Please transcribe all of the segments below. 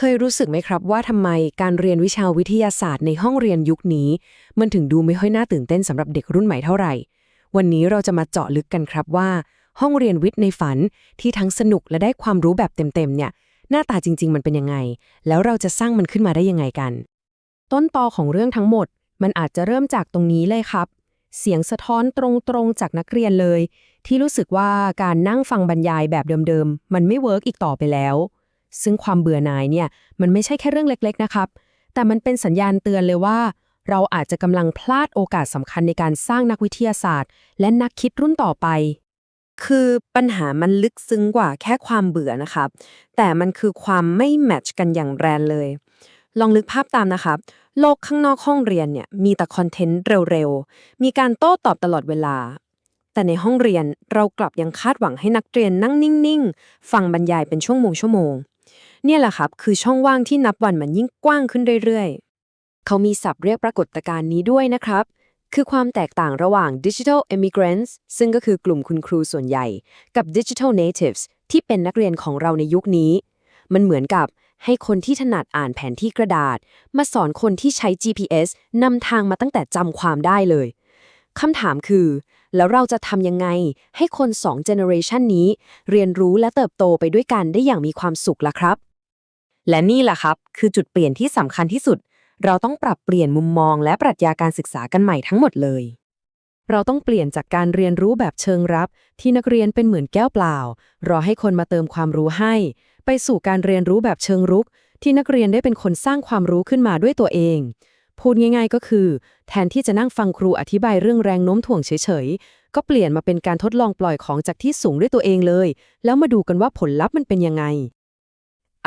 เคยรู้สึกไหมครับว่าทำไมการเรียนวิชาวิทยาศาสตร์ในห้องเรียนยุคนี้ มันถึงดูไม่ค่อยน่าตื่นเต้นสำหรับเด็กรุ่นใหม่เท่าไหร่ วันนี้เราจะมาเจาะลึกกันครับว่า ห้องเรียนวิทย์ในฝันที่ทั้งสนุกและได้ความรู้แบบเต็มๆเนี่ย หน้าตาจริง ๆ มันเป็นยังไง แล้วเราจะสร้างมันขึ้นมาได้ยังไงกัน ต้นตอของเรื่องทั้งหมด มันอาจจะเริ่มจากตรงนี้เลยครับ เสียงสะท้อนตรงๆจากนักเรียนเลย ที่รู้สึกว่าการนั่งฟังบรรยายแบบเดิมๆมันไม่เวิร์กอีกต่อไปแล้ว ซึ่งความเบื่อหน่ายเนี่ยมันไม่ใช่แค่เรื่องเล็กๆนะครับ แต่มันเป็นสัญญาณเตือนเลยว่า เราอาจจะกำลังพลาดโอกาสสำคัญในการสร้างนักวิทยาศาสตร์ และนักคิดรุ่นต่อไป คือปัญหามันลึกซึ้งกว่าแค่ความเบื่อนะครับ แต่มันคือความไม่แมทช์กันอย่างแรงเลย ลองนึกภาพตามนะครับ โลกข้างนอกห้องเรียนเนี่ยมีแต่คอนเทนต์เร็วๆ มีการโต้ตอบตลอดเวลาแต่ในห้องเรียนเรากลับยังคาดหวังให้นักเรียนนั่งนิ่ง ๆ ฟังบรรยายเป็นชั่วโมงชั่วโมง เนี่ยแหละครับ คือช่องว่างที่นับวันมันยิ่งกว้างขึ้นเรื่อยๆ เขามีศัพท์เรียกปรากฏการณ์นี้ด้วยนะครับ คือความแตกต่างระหว่าง Digital Immigrants ซึ่งก็คือกลุ่มคุณครูส่วนใหญ่ กับ Digital Natives ที่เป็นนักเรียนของเราในยุคนี้ มันเหมือนกับให้คนที่ถนัดอ่านแผนที่กระดาษ มาสอนคนที่ใช้ GPS นำทางมาตั้งแต่จำความได้เลยคำถามคือ แล้วเราจะทำยังไง ให้คนสองเจเนอเรชันนี้ เรียนรู้และเติบโตไปด้วยกันได้อย่างมีความสุขล่ะครับ และนี่แหละครับ คือจุดเปลี่ยนที่สำคัญที่สุด เราต้องปรับเปลี่ยนมุมมอง และปรัชญาการศึกษากันใหม่ทั้งหมดเลย เราต้องเปลี่ยนจากการเรียนรู้แบบเชิงรับ ที่นักเรียนเป็นเหมือนแก้วเปล่า รอให้คนมาเติมความรู้ให้ ไปสู่การเรียนรู้แบบเชิงรุก ที่นักเรียนได้เป็นคนสร้างความรู้ขึ้นมาด้วยตัวเอง พูดง่ายๆก็คือ แทนที่จะนั่งฟังครูอธิบายเรื่องแรงโน้มถ่วงเฉยๆก็เปลี่ยนมาเป็นการทดลองปล่อยของจากที่สูงด้วยตัวเองเลย แล้วมาดูกันว่าผลลัพธ์มันเป็นยังไง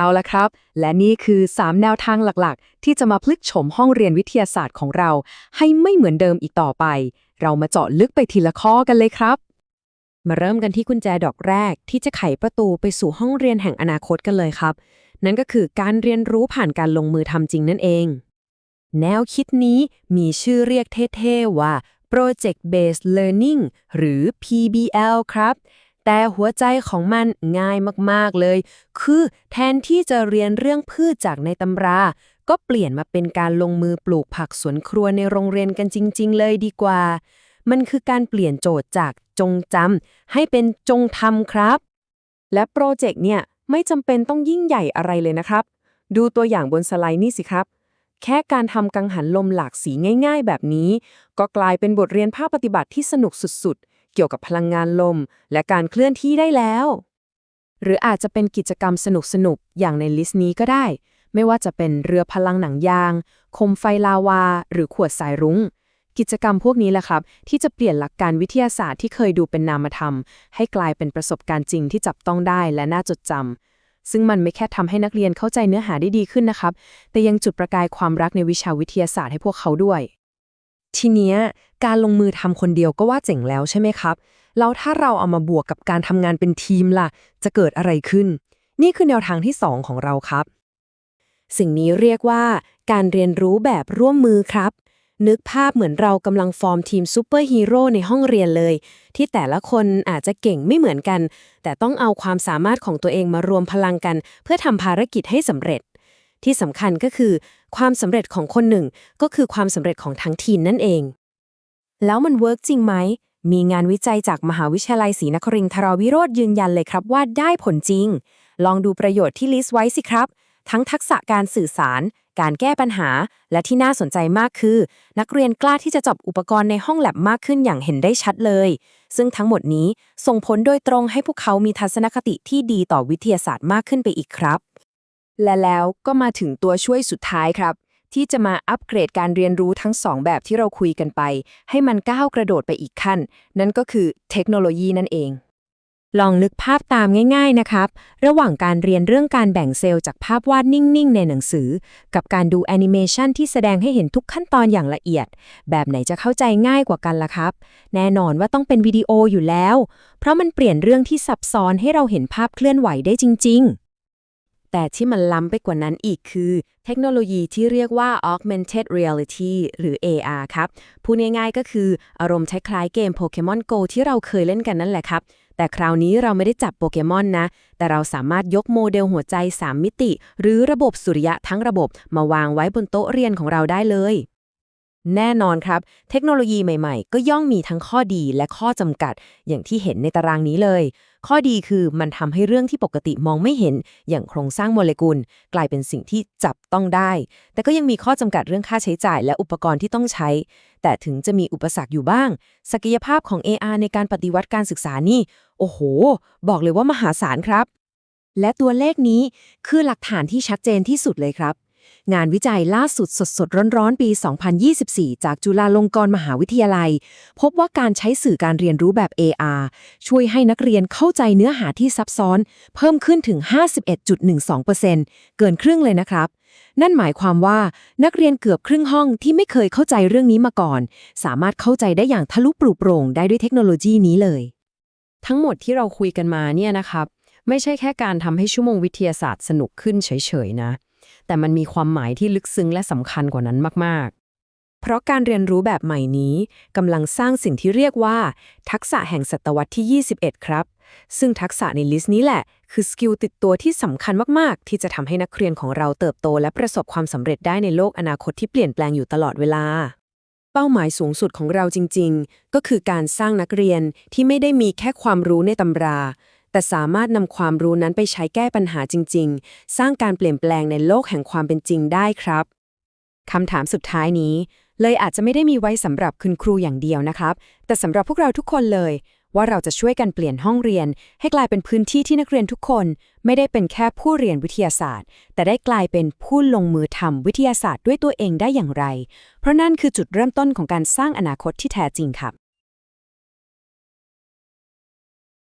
เอาละครับ และนี่คือ 3 แนวทางหลักๆ ที่จะมาพลิกโฉมห้องเรียนวิทยาศาสตร์ของเรา ให้ไม่เหมือนเดิมอีกต่อไป เรามาเจาะลึกไปทีละข้อกันเลยครับ มาเริ่มกันที่กุญแจดอกแรก ที่จะไขประตูไปสู่ห้องเรียนแห่งอนาคตกันเลยครับ นั่นก็คือการเรียนรู้ผ่านการลงมือทำจริงนั่นเอง แนวคิดนี้มีชื่อเรียกเท่ๆว่า Project Based Learning หรือ PBL ครับ แต่หัวใจของมันง่ายมากๆเลย คือแทนที่จะเรียนเรื่องพืชจากในตำรา ก็เปลี่ยนมาเป็นการลงมือปลูกผักสวนครัวในโรงเรียนกันจริง ๆ เลยดีกว่า มันคือการเปลี่ยนโจทย์จากจงจำให้เป็นจงทำครับ และโปรเจกต์เนี่ยไม่จำเป็นต้องยิ่งใหญ่อะไรเลยนะครับ ดูตัวอย่างบนสไลด์นี่สิครับ แค่การทำกังหันลมหลากสีง่าย ๆ แบบนี้ ก็กลายเป็นบทเรียนภาคปฏิบัติที่สนุกสุดๆ กี่ยวกับพลังงานลม และการเคลื่อนที่ได้แล้ว หรืออาจจะเป็นกิจกรรมสนุกๆ อย่างในลิสต์นี้ก็ได้ ไม่ว่าจะเป็นเรือพลังหนังยางโคมไฟลาวา หรือขวดสายรุง้ง กิจกรรมพวกนี้แหละครับ ที่จะเปลี่ยนหลักการวิทยาศาสตร์ที่เคยดูเป็นนามธรรม ให้กลายเป็นประสบการณ์จริงที่จับต้องได้และน่าจดจำซึ่งมันไม่แค่ทำให้นักเรียนเข้าใจเนื้อหาได้ดีขึ้นนะครับ แต่ยังจุดประกายความรักในวิชาวิทยาศาสตร์ให้พวกเขาด้วย ทีเนี้ยการลงมือทำคนเดียวก็ว่าเจ๋งแล้วใช่ไหมครับ แล้วถ้าเราเอามาบวกกับการทำงานเป็นทีมล่ะ จะเกิดอะไรขึ้น นี่คือแนวทางที่ 2 ของเราครับ สิ่งนี้เรียกว่า การเรียนรู้แบบร่วมมือครับ นึกภาพเหมือนเรากำลังฟอร์มทีมซูเปอร์ฮีโร่ในห้องเรียนเลย ที่แต่ละคนอาจจะเก่งไม่เหมือนกัน แต่ต้องเอาความสามารถของตัวเองมารวมพลังกัน เพื่อทำภารกิจให้สำเร็จที่สำคัญก็คือ ความสำเร็จของคนหนึ่งก็คือความสำเร็จของทั้งทีมนั่นเอง แล้วมันเวิร์กจริงไหม มีงานวิจัยจากมหาวิทยาลัยศรีนครินทราวิโรธยืนยันเลยครับว่าได้ผลจริง ลองดูประโยชน์ที่ลิสต์ไว้สิครับ ทั้งทักษะการสื่อสาร การแก้ปัญหา และที่น่าสนใจมากคือ นักเรียนกล้าที่จะจับอุปกรณ์ในห้องแลบมากขึ้นอย่างเห็นได้ชัดเลย ซึ่งทั้งหมดนี้ส่งผลโดยตรงให้พวกเขามีทัศนคติที่ดีต่อวิทยาศาสตร์มากขึ้นไปอีกครับ และแล้วก็มาถึงตัวช่วยสุดท้ายครับ ที่จะมาอัปเกรดการเรียนรู้ทั้งสองแบบที่เราคุยกันไป ให้มันก้าวกระโดดไปอีกขั้น นั่นก็คือเทคโนโลยีนั่นเองลองนึกภาพตามง่ายๆนะครับ ระหว่างการเรียนเรื่องการแบ่งเซลล์จากภาพวาดนิ่งๆ ในหนังสือ กับการดูแอนิเมชันที่แสดงให้เห็นทุกขั้นตอนอย่างละเอียด แบบไหนจะเข้าใจง่ายกว่ากันล่ะครับ แน่นอนว่าต้องเป็นวิดีโออยู่แล้ว เพราะมันเปลี่ยนเรื่องที่ซับซ้อนให้เราเห็นภาพเคลื่อนไหวได้จริง ๆ แต่ที่มันล้ำไปกว่านั้นอีกคือ เทคโนโลยีที่เรียกว่า augmented reality หรือ AR ครับพูดง่ายๆก็คืออารมณ์คล้ายๆเกม Pokemon Go ที่เราเคยเล่นกันนั่นแหละครับ แต่คราวนี้เราไม่ได้จับโปเกมอนนะ แต่เราสามารถยกโมเดลหัวใจ 3 มิติ หรือระบบสุริยะทั้งระบบมาวางไว้บนโต๊ะเรียนของเราได้เลย แน่นอนครับ เทคโนโลยีใหม่ๆ ก็ย่อมมีทั้งข้อดีและข้อจำกัด อย่างที่เห็นในตารางนี้เลย ข้อดีคือมันทำให้เรื่องที่ปกติมองไม่เห็น อย่างโครงสร้างโมเลกุล กลายเป็นสิ่งที่จับต้องได้ แต่ก็ยังมีข้อจำกัดเรื่องค่าใช้จ่ายและอุปกรณ์ที่ต้องใช้ แต่ถึงจะมีอุปสรรคอยู่บ้าง ศักยภาพของ AR ในการปฏิวัติการศึกษานี่ โอ้โห บอกเลยว่ามหาศาลครับ และตัวเลขนี้คือหลักฐานที่ชัดเจนที่สุดเลยครับ งานวิจัยล่าสุดสดๆร้อนๆปี 2024 จากจุฬาลงกรณ์มหาวิทยาลัย พบว่าการใช้สื่อการเรียนรู้แบบ AR ช่วยให้นักเรียนเข้าใจเนื้อหาที่ซับซ้อน เพิ่มขึ้นถึง 51.12%เกินครึ่งเลยนะครับ นั่นหมายความว่านักเรียนเกือบครึ่งห้องที่ไม่เคยเข้าใจเรื่องนี้มาก่อน สามารถเข้าใจได้อย่างทะลุปลุโปร่งได้ด้วยเทคโนโลยีนี้เลย ทั้งหมดที่เราคุยกันมาเนี่ยนะครับ ไม่ใช่แค่การทำให้ชั่วโมงวิทยาศาสตร์สนุกขึ้นเฉยๆนะ แต่มันมีความหมายที่ลึกซึ้งและสำคัญกว่านั้นมาก ๆ เพราะการเรียนรู้แบบใหม่นี้กำลังสร้างสิ่งที่เรียกว่า ทักษะแห่งศตวรรษที่ 21 ครับ ซึ่งทักษะในลิสต์นี้แหละ คือสกิลติดตัวที่สำคัญมาก ๆ ที่จะทำให้นักเรียนของเราเติบโต และประสบความสำเร็จได้ในโลกอนาคตที่เปลี่ยนแปลงอยู่ตลอดเวลาเป้าหมายสูงสุดของเราจริง ๆ ก็คือการสร้างนักเรียนที่ไม่ได้มีแค่ความรู้ในตำรา แต่สามารถนำความรู้นั้นไปใช้แก้ปัญหาจริง ๆ สร้างการเปลี่ยนแปลงในโลกแห่งความเป็นจริงได้ครับคำถามสุดท้ายนี้ เลยอาจจะไม่ได้มีไว้สำหรับคุณครูอย่างเดียวนะครับ แต่สำหรับพวกเราทุกคนเลย ว่าเราจะช่วยกันเปลี่ยนห้องเรียน ให้กลายเป็นพื้นที่ที่นักเรียนทุกคน ไม่ได้เป็นแค่ผู้เรียนวิทยาศาสตร์ แต่ได้กลายเป็นผู้ลงมือทำวิทยาศาสตร์ด้วยตัวเองได้อย่างไร เพราะนั่นคือจุดเริ่มต้นของการสร้างอนาคตที่แท้จริงครับ